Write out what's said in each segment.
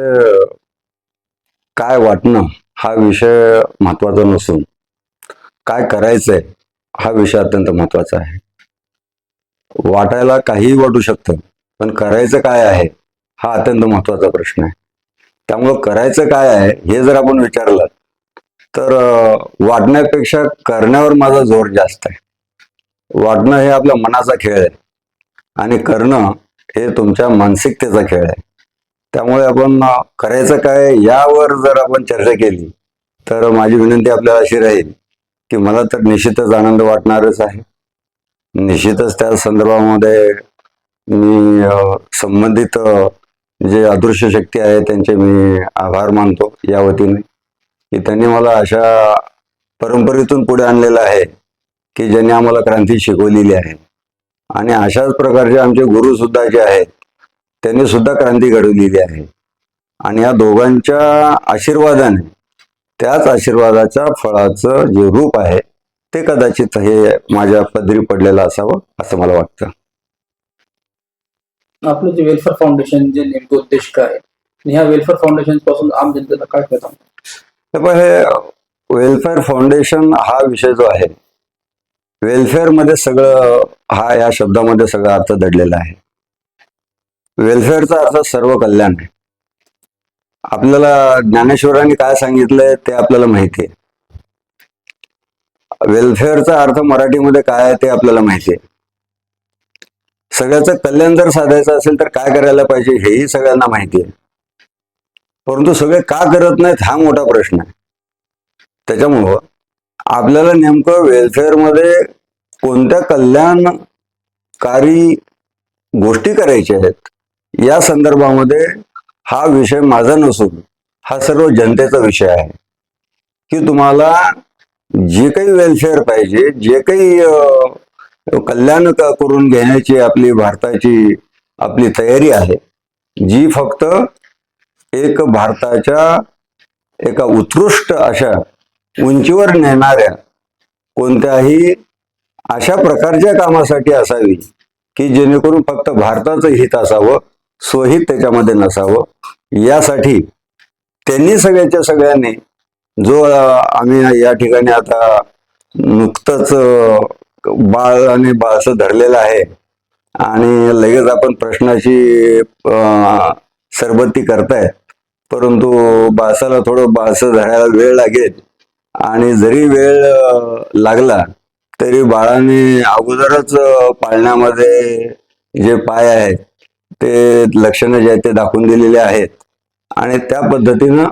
आयुष्यामध्ये काय वाटणं हा विषय महत्त्वाचा नसून काय करायचंय हा विषय अत्यंत महत्त्वाचा आहे. वाटायला काहीही वाटू शकतं पण करायचं काय आहे हा अत्यंत महत्त्वाचा प्रश्न आहे. त्यामुळं करायचं काय आहे हे जर आपण विचारलं तर वाटण्यापेक्षा करण्यावर माझा जोर जास्त आहे. वाटणं हे आपल्या मनाचा खेळ आहे आणि करणं हे तुमच्या मानसिकतेचा खेळ आहे. त्यामुळे आपण करायचं काय यावर जर आपण चर्चा केली तर माझी विनंती आपल्याला अशी राहील की मला तर निश्चितच आनंद वाटणारच आहे. निश्चितच त्या संदर्भामध्ये मी संबंधित जे अदृश्य शक्ती आहे त्यांचे मी आभार मानतो या वतीने की त्यांनी मला अशा परंपरेतून पुढे आणलेलं आहे की ज्यांनी आम्हाला क्रांती शिकवलेली आहे. आणि अशाच प्रकारचे आमचे गुरुसुद्धा जे आहेत त्यांनी सुद्धा क्रांती घडवलेली आहे. आणि या दोघांच्या आशीर्वादाने त्याच आशीर्वादाच्या फळाचं जे रूप आहे ते कदाचित हे माझ्या पदरी पडलेलं असावं असं मला वाटतं. आपलं जे वेलफेअर फाउंडेशन जे नेमके उद्देश काय ह्या वेलफेअर फाउंडेशनपासून आम जनतेला काय हे पहा, हे वेलफेअर फाउंडेशन हा विषय जो आहे वेलफेअरमध्ये सगळं हा या शब्दामध्ये सगळा अर्थ दडलेला आहे. वेलफेअरचा अर्थ सर्व कल्याण आहे. आपल्याला ज्ञानेश्वरांनी काय सांगितलंय ते आपल्याला माहिती आहे. वेलफेअरचा अर्थ मराठीमध्ये काय आहे ते आपल्याला माहिती आहे. सगळ्याचं कल्याण जर साधायचं असेल तर काय करायला पाहिजे हेही सगळ्यांना माहिती आहे. परंतु सगळे का करत नाहीत हा मोठा प्रश्न आहे. त्याच्यामुळं आपल्याला नेमकं वेलफेअरमध्ये कोणत्या कल्याणकारी गोष्टी करायच्या आहेत? या संदर्भामध्ये हा विषय माझा नसून हा सर्व जनतेचा विषय आहे. की तुम्हाला जे काही वेलफेअर पाहिजे जे काही कल्याण करून घेण्याची आपली भारताची आपली तयारी आहे जी फक्त एक भारताच्या एका उत्कृष्ट अशा उंचीवर नेणाऱ्या कोणत्याही अशा प्रकारच्या कामासाठी असावी की जेणेकरून फक्त भारताचं हित असावं स्वहित त्याच्यामध्ये नसावं. यासाठी त्यांनी सगळ्याच्या सगळ्यांनी जो आम्ही या ठिकाणी आता नुकतंच बाळ आणि बाळसं धरलेलं आहे आणि लगेच आपण प्रश्नाची सरबत्ती करताय. परंतु बाळसाला थोडं बाळसं धरायला वेळ लागेल आणि जरी वेळ लागला तरी बाळाने अगोदरच पाळण्यामध्ये जे पाय आहेत ते लक्षणं जे आहेत ते दाखवून दिलेले आहेत. आणि त्या पद्धतीनं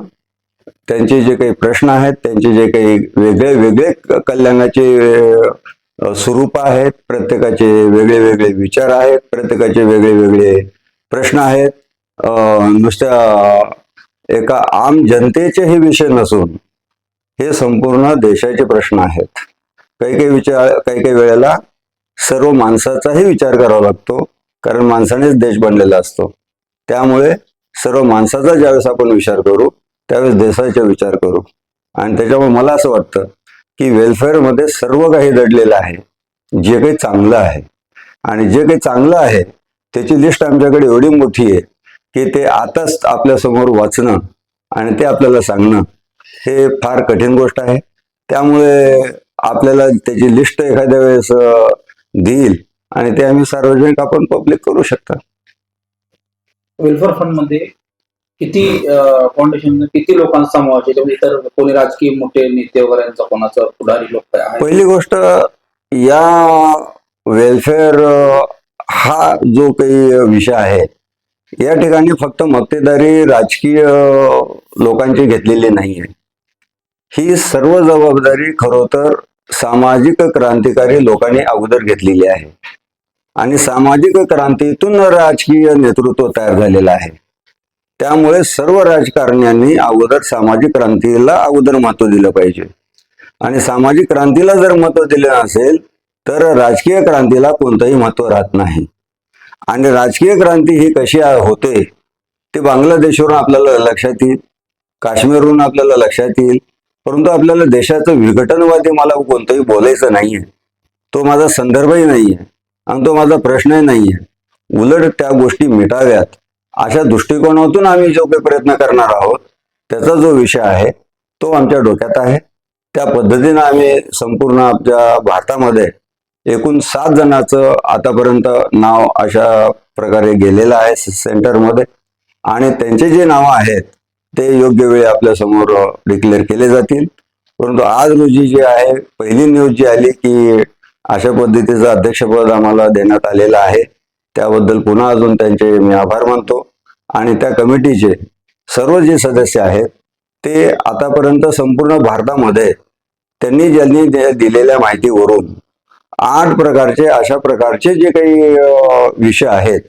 त्यांचे जे काही प्रश्न आहेत त्यांचे जे काही वेगळे वेगळे क- कल्याणाचे स्वरूप आहेत प्रत्येकाचे वेगळे वेगळे विचार आहेत प्रत्येकाचे वेगळे वेगळे प्रश्न आहेत. नुसत्या एका आम जनतेचे हे विषय नसून हे संपूर्ण देशाचे प्रश्न आहेत. काही काही विचार काही काही वेळेला सर्व माणसाचाही विचार करावा लागतो. कारण माणसानेच देश बनलेला असतो. त्यामुळे सर्व माणसाचा ज्यावेळेस आपण विचार करू त्यावेळेस देशाचा विचार करू. आणि त्याच्यामुळे मला असं वाटतं की वेलफेअरमध्ये सर्व काही दडलेलं आहे. जे काही चांगलं आहे. आणि जे काही चांगलं आहे त्याची लिस्ट आमच्याकडे एवढी मोठी आहे की ते आताच आपल्यासमोर वाचणं आणि ते आपल्याला सांगणं हे फार कठीण गोष्ट आहे. त्यामुळे आपल्याला त्याची लिस्ट एखाद्या वेळेस देईल. आणि ते आम्ही सार्वजनिक आपण पब्लिक करू शकता. वेलफेअर फंडमध्ये किती फाउंडेशन किती लोकांचा समावेश आहे? इतर कोणी राजकीय मोठे नेते वगैरे यांचा कोणाचा पुढारी लोक पहिली गोष्ट या वेलफेअर हा जो काही विषय आहे या ठिकाणी फक्त मक्तेदारी राजकीय लोकांची घेतलेली नाही आहे ही सर्व जबाबदारी खरोतर सामाजिक क्रांतिकारी लोकांनी अगोदर घेतलेली आहे. आणि सामाजिक क्रांतीतून राजकीय नेतृत्व तयार झालेलं आहे. त्यामुळे सर्व राजकारण्यांनी अगोदर सामाजिक क्रांतीला अगोदर महत्त्व दिलं पाहिजे. आणि सामाजिक क्रांतीला जर महत्त्व दिलं असेल तर राजकीय क्रांतीला कोणतंही महत्त्व राहत नाही. आणि राजकीय क्रांती ही कशी होते ते बांगलादेशवरून आपल्याला लक्षात येईल काश्मीरवरून आपल्याला लक्षात येईल. परंतु आपल्याला देशाचं विघटनवादी मला कोणतंही बोलायचं नाहीये. तो माझा संदर्भही नाहीये. आणि तो माझा प्रश्नही नाही आहे उलट त्या गोष्टी मिटाव्यात. अशा दृष्टिकोनातून आम्ही जो काही प्रयत्न करणार आहोत त्याचा जो विषय आहे तो आमच्या डोक्यात आहे. त्या पद्धतीनं आम्ही संपूर्ण आपल्या भारतामध्ये एकूण सात जणांचं आतापर्यंत नाव अशा प्रकारे गेलेलं आहे सेंटरमध्ये. आणि त्यांचे जे नावं आहेत ते योग्य वेळी आपल्यासमोर डिक्लेअर केले जातील. परंतु आज रोजी जे आहे पहिली न्यूज जी आली की अशा पद्धतीचं अध्यक्षपद आम्हाला देण्यात आलेलं आहे. त्याबद्दल पुन्हा अजून त्यांचे मी आभार मानतो. आणि त्या कमिटीचे सर्व जे सदस्य आहेत ते आतापर्यंत संपूर्ण भारतामध्ये त्यांनी ज्यांनी दे- दिलेल्या माहितीवरून आठ प्रकारचे अशा प्रकारचे जे काही विषय आहेत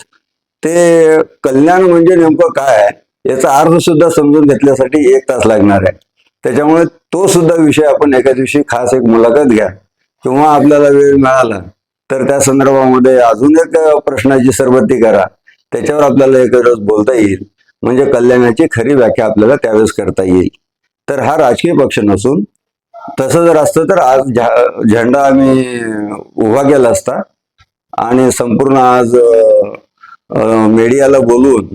ते कल्याण म्हणजे नेमकं काय? आहे याचा अर्थ सुद्धा समजून घेतल्यासाठी एक तास लागणार आहे. त्याच्यामुळे तो सुद्धा विषय आपण एका दिवशी खास एक मुलाखत घ्या. किंवा आपल्याला वेळ मिळाला तर त्या संदर्भामध्ये अजून एक प्रश्नाची सरबत्ती करा. त्याच्यावर आपल्याला एक रोज बोलता येईल. म्हणजे कल्याणाची खरी व्याख्या आपल्याला त्यावेळेस करता येईल. तर हा राजकीय पक्ष नसून तसं जर असतं तर आज झेंडा आम्ही उभा केला असता आणि संपूर्ण आज मीडियाला बोलून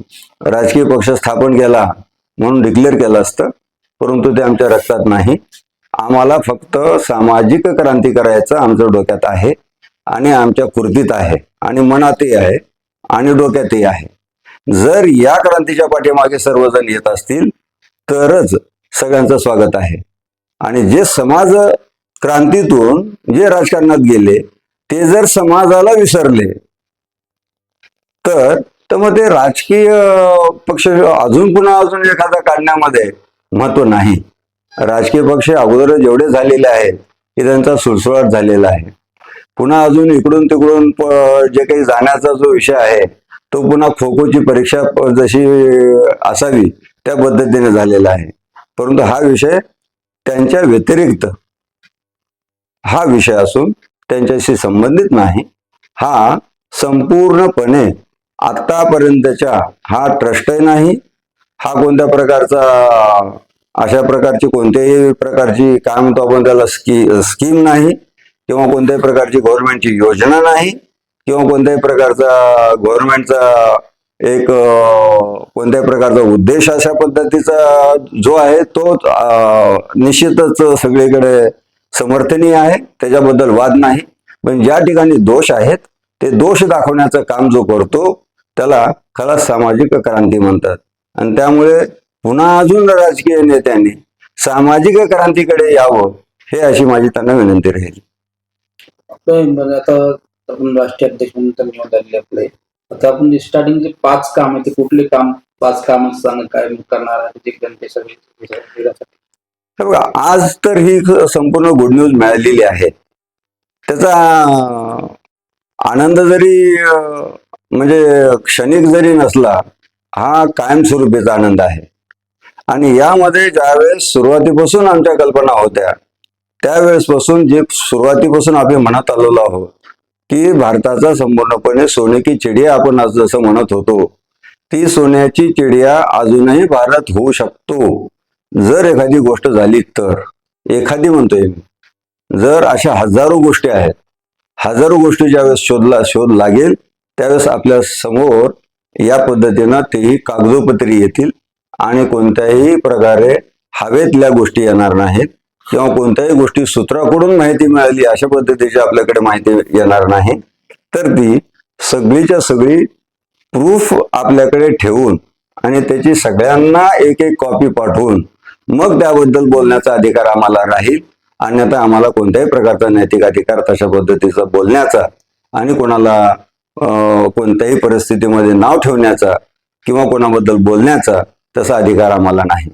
राजकीय पक्ष स्थापन केला म्हणून डिक्लेअर केलं असतं परंतु ते आमच्या रक्तात नाही. आम्हाला फक्त सामाजिक क्रांती करायचं आमच्या डोक्यात आहे आणि आमच्या कृतीत आहे आणि मनातही आहे आणि डोक्यातही आहे. जर या क्रांतीच्या पाठीमागे सर्वजण येत असतील तरच सगळ्यांचं स्वागत आहे. आणि जे समाज क्रांतीतून जे राजकारणात गेले ते जर समाजाला विसरले तर तर मग ते राजकीय पक्ष अजून पुन्हा अजून एखादा काढण्यामध्ये महत्त्व नाही. राजकीय पक्ष अगोदर जेवढे झालेले आहेत की त्यांचा सुळसुळाट झालेला आहे. पुन्हा अजून इकडून तिकडून जे काही जाण्याचा जो विषय आहे तो पुन्हा खोखोची परीक्षा जशी असावी त्या पद्धतीने झालेला आहे. परंतु हा विषय त्यांच्या व्यतिरिक्त हा विषय असून त्यांच्याशी संबंधित नाही. हा संपूर्णपणे आतापर्यंतच्या हा ट्रस्टही नाही हा कोणत्या प्रकारचा अशा प्रकारची कोणत्याही प्रकारची काय म्हणतो आपण त्याला स्की स्कीम नाही किंवा कोणत्याही प्रकारची गव्हर्नमेंटची योजना नाही किंवा कोणत्याही प्रकारचा गव्हर्नमेंटचा एक कोणत्याही प्रकारचा उद्देश अशा पद्धतीचा जो आहे तो निश्चितच सगळीकडे समर्थनीय आहे त्याच्याबद्दल वाद नाही. पण ज्या ठिकाणी दोष आहेत ते दोष दाखवण्याचं काम जो करतो त्याला खरा सामाजिक क्रांती म्हणतात. आणि त्यामुळे पुन्हा अजून राजकीय नेत्यांनी सामाजिक क्रांतीकडे यावं हे अशी माझी त्यांना विनंती राहील. आता आपण राष्ट्रीय अध्यक्ष म्हणून आपले. आता आपण स्टार्टिंग जे पाच काम आहे ते कुठले काम पाच काम सांग काय करणार आहे आज तर ही संपूर्ण गुड न्यूज मिळालेली आहे. त्याचा आनंद जरी म्हणजे क्षणिक जरी नसला हा कायमस्वरूपीचा आनंद आहे. आणि यामध्ये ज्यावेळेस सुरुवातीपासून आमच्या कल्पना होत्या त्यावेळेसपासून जे सुरुवातीपासून आम्ही म्हणत आलेलो आहोत की भारताचा संपूर्णपणे सोने की चिडिया आपण आज जसं म्हणत होतो ती सोन्याची चिडिया अजूनही भारत होऊ शकतो. जर एखादी गोष्ट झाली तर एखादी म्हणतोय जर अशा हजारो गोष्टी आहेत हजारो गोष्टी ज्यावेळेस शोधला शोध लागेल त्यावेळेस आपल्यासमोर या पद्धतीनं तेही कागदोपत्री येतील आणि कोणत्याही प्रकारे हवेतल्या गोष्टी येणार नाहीत किंवा कोणत्याही गोष्टी सूत्राकडून माहिती मिळाली अशा पद्धतीची आपल्याकडे माहिती येणार नाही तर ती सगळीच्या सगळी प्रूफ आपल्याकडे ठेवून आणि त्याची सगळ्यांना एक एक कॉपी पाठवून मग त्याबद्दल बोलण्याचा अधिकार आम्हाला राहील. अन्यथा आम्हाला कोणत्याही प्रकारचा नैतिक अधिकार तशा पद्धतीचा बोलण्याचा आणि कोणाला कोणत्याही परिस्थितीमध्ये नाव ठेवण्याचा किंवा कोणाबद्दल बोलण्याचा तसा अधिकार आम्हाला नाही.